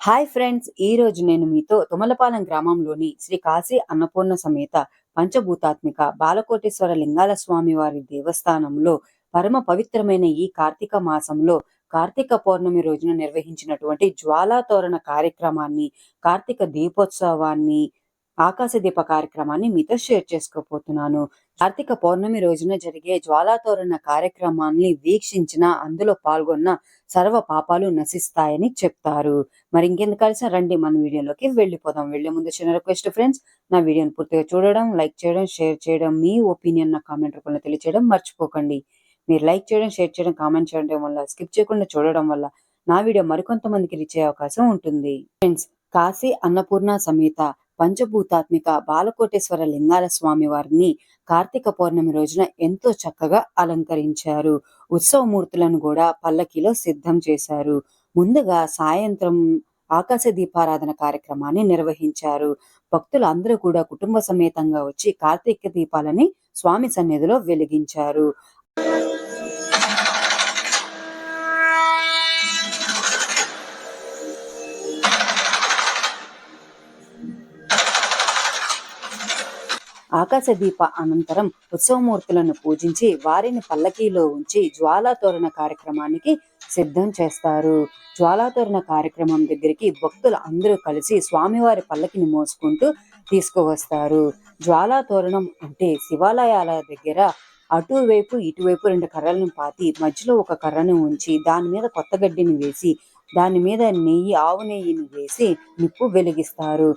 Hi friends ఈ రోజు నేను మీతో తుమలపాలెం గ్రామంలోని శ్రీ కాశీ అన్నపూర్ణ సమేత పంచభూతాత్మిక బాలకోటేశ్వర లింగాల స్వామి వారి దేవస్థానంలో పరమ పవిత్రమైన ఈ కార్తీక మాసంలో కార్తీక పౌర్ణమి రోజున నిర్వహించినటువంటి జ్వాలా తోరణ కార్యక్రమాన్ని కార్తీక దీపోత్సవాన్ని ఆకాశ దీప కార్యక్రమాన్ని మీతో షేర్ చేసుకోబోతున్నాను. కార్తీక పౌర్ణమి రోజున జరిగే జ్వాలాతోరణ కార్యక్రమాన్ని వీక్షించిన అందులో పాల్గొన్న సర్వ పాపాలు నశిస్తాయని చెప్తారు. మరి ఇంకెందుకు కలిసి రండి మన వీడియోలోకి వెళ్ళిపోదాం. వెళ్ళే ముందు చిన్న రిక్వెస్ట్ ఫ్రెండ్స్ నా వీడియోని పూర్తిగా చూడడం లైక్ చేయడం షేర్ చేయడం మీ ఒపీనియన్ నా కామెంట్ రూపంలో తెలియచేయడం మర్చిపోకండి. మీరు లైక్ చేయడం షేర్ చేయడం కామెంట్ చేయడం వల్ల స్కిప్ చేయకుండా చూడడం వల్ల నా వీడియో మరికొంతమందికి రీచ్ అయ్యే అవకాశం ఉంటుంది. ఫ్రెండ్స్ కాశీ అన్నపూర్ణ సమేత పంచభూతాత్మిక బాలకోటేశ్వర లింగాల స్వామి వారిని కార్తీక పౌర్ణమి రోజున ఎంతో చక్కగా అలంకరించారు. ఉత్సవమూర్తులను కూడా పల్లకిలో సిద్ధం చేశారు. ముందుగా సాయంత్రం ఆకాశ దీపారాధన కార్యక్రమాన్ని నిర్వహించారు. భక్తులు అందరూ కూడా కుటుంబ సమేతంగా వచ్చి కార్తీక దీపాలని స్వామి సన్నిధిలో వెలిగించారు. ఆకాశ దీప అనంతరం ఉత్సవమూర్తులను పూజించి వారిని పల్లకీలో ఉంచి జ్వాలాతోరణ కార్యక్రమానికి సిద్ధం చేస్తారు. జ్వాలాతోరణ కార్యక్రమం దగ్గరికి భక్తులు అందరూ కలిసి స్వామివారి పల్లకిని మోసుకుంటూ తీసుకువస్తారు. జ్వాలాతోరణం అంటే శివాలయాల దగ్గర అటువైపు ఇటువైపు రెండు కర్రలను పాతి మధ్యలో ఒక కర్రను ఉంచి దాని మీద కొత్త గడ్డిని వేసి దాని మీద నెయ్యి ఆవు నెయ్యిని వేసి నిప్పు వెలిగిస్తారు.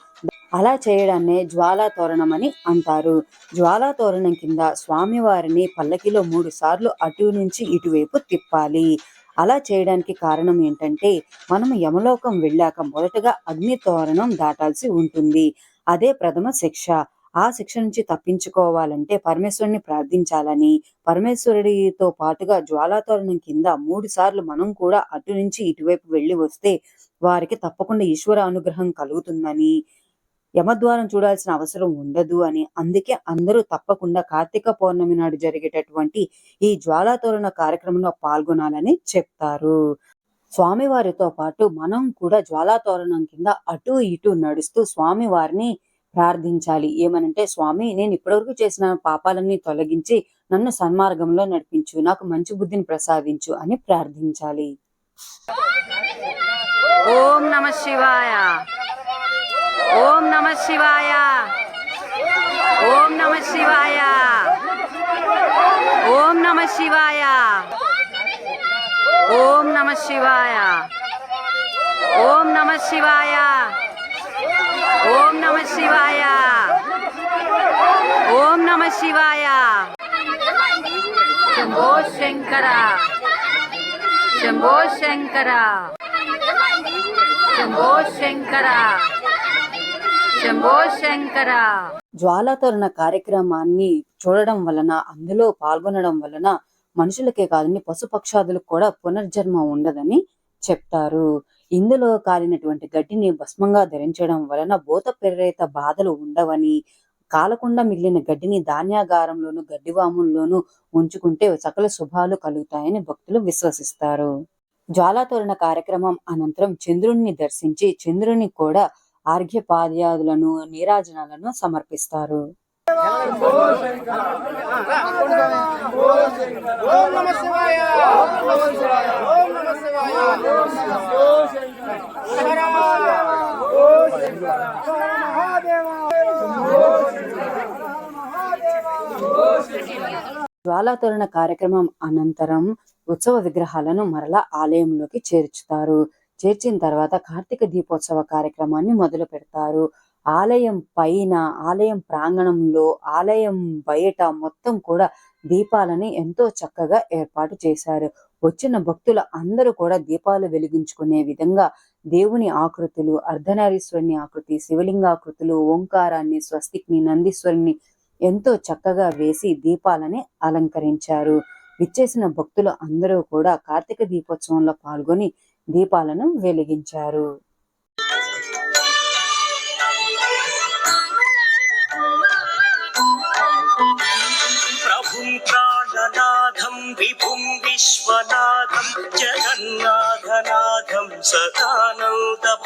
అలా చేయడాన్నే జ్వాలా తోరణం అని అంటారు. జ్వాలా తోరణం కింద స్వామివారిని పల్లకిలో మూడు సార్లు అటు నుంచి ఇటువైపు తిప్పాలి. అలా చేయడానికి కారణం ఏంటంటే మనం యమలోకం వెళ్ళాక మొదటగా అగ్ని తోరణం దాటాల్సి ఉంటుంది. అదే ప్రథమ శిక్ష. ఆ శిక్ష నుంచి తప్పించుకోవాలంటే పరమేశ్వరుని ప్రార్థించాలని పరమేశ్వరుడితో పాటుగా జ్వాలాతోరణం కింద మూడు సార్లు మనం కూడా అటు నుంచి ఇటువైపు వెళ్ళి వస్తే వారికి తప్పకుండా ఈశ్వర అనుగ్రహం కలుగుతుందని యమద్వారం చూడాల్సిన అవసరం ఉండదు అని. అందుకే అందరూ తప్పకుండా కార్తీక పౌర్ణమి నాడు జరిగేటటువంటి ఈ జ్వాలాతోరణ కార్యక్రమంలో పాల్గొనాలని చెప్తారు. స్వామివారితో పాటు మనం కూడా జ్వాలాతోరణం కింద అటు ఇటు నడుస్తూ స్వామివారిని ప్రార్థించాలి. ఏమనంటే స్వామి నేను ఇప్పటివరకు చేసిన పాపాలన్నీ తొలగించి నన్ను సన్మార్గంలో నడిపించు నాకు మంచి బుద్ధిని ప్రసాదించు అని ప్రార్థించాలి. ఓం నమ శివాయ. ఓం నమ శివాయ. ఓం నమ శివాయ ఓం నమ శివాయ ఓం నమ శివాయ ఓం నమ శివాయ ఓం నమ శివాయ. ఓం నమ శివాయ. శంభో శంకర. శంభో శంకర. శంభో శంకర. శంభో శంకర. జ్వాలాతరుణ కార్యక్రమాన్ని చూడడం వలన అందులో పాల్గొనడం వలన మనుషులకే కాదని పశుపక్షాదులకు కూడా పునర్జన్మ ఉండదని చెప్తారు. ఇందులో కాలినటువంటి గడ్డిని భస్మంగా ధరించడం వలన భూత ప్రేరేత బాధలు ఉండవని కాలకుండా మిగిలిన గడ్డిని ధాన్యాగారంలోను గడ్డివాముల్లోనూ ఉంచుకుంటే సకల శుభాలు కలుగుతాయని భక్తులు విశ్వసిస్తారు. జ్వాలాతోరణ కార్యక్రమం అనంతరం చంద్రుణ్ణి దర్శించి చంద్రుని కూడా ఆర్ఘ్యపాద్యాదులను నీరాజనాలను సమర్పిస్తారు. జ్వాలాతరణ కార్యక్రమం అనంతరం ఉత్సవ విగ్రహాలను మరలా ఆలయంలోకి చేర్చుతారు. చేర్చిన తర్వాత కార్తీక దీపోత్సవ కార్యక్రమాన్ని మొదలు పెడతారు ఆలయం పైన ఆలయం ప్రాంగణంలో ఆలయం బయట మొత్తం కూడా దీపాలని ఎంతో చక్కగా ఏర్పాటు చేశారు. వచ్చిన భక్తులు అందరూ కూడా దీపాలు వెలిగించుకునే విధంగా దేవుని ఆకృతులు అర్ధనారీశ్వరుని ఆకృతి శివలింగాకృతులు ఓంకారాన్ని స్వస్తిక్ని నందీశ్వరుని ఎంతో చక్కగా వేసి దీపాలని అలంకరించారు. విచ్చేసిన భక్తులు అందరూ కూడా కార్తీక దీపోత్సవంలో పాల్గొని దీపాలను వెలిగించారు. विभुं विश्वनाथं जगन्नाथनाथं सदानन्दभाजम्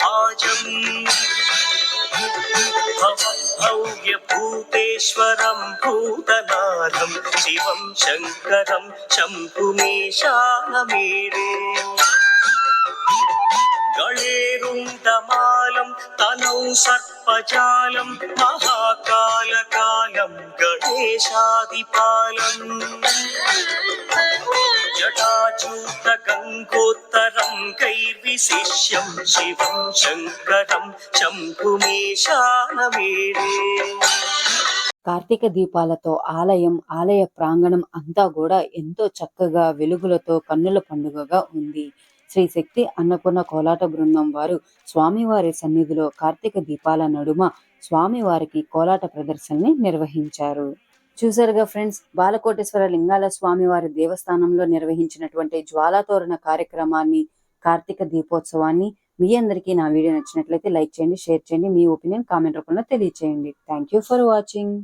भव्यभूतेश्वरं भूतनाथं शिवं शङ्करं शम्भुमेशानमेरे गणेरुन्दमालं तनौ सर्पजालं महाकालका శేషాదిపాలం జటాచూత గంగోత్తరం కైర్విశిష్యం శివం శంకరం శంభుమేషానమేడే కార్తీక దీపాలతో ఆలయం ఆలయ ప్రాంగణం అంతా కూడా ఎంతో చక్కగా వెలుగులతో కన్నుల పండుగగా ఉంది. శ్రీ శక్తి అన్నపూర్ణ కోలాట బృందం వారు స్వామివారి సన్నిధిలో కార్తీక దీపాల నడుమ స్వామివారికి కోలాట ప్రదర్శనని నిర్వహించారు. చూసారుగా ఫ్రెండ్స్ బాలకోటేశ్వర లింగాల స్వామి వారి దేవస్థానంలో నిర్వహించినటువంటి జ్వాలాతోరణ కార్యక్రమాన్ని కార్తీక దీపోత్సవాన్ని మీ అందరికీ నా వీడియో నచ్చినట్లయితే లైక్ చేయండి షేర్ చేయండి మీ ఒపీనియన్ కామెంట్ రూపంలో తెలియచేయండి. Thank you for watching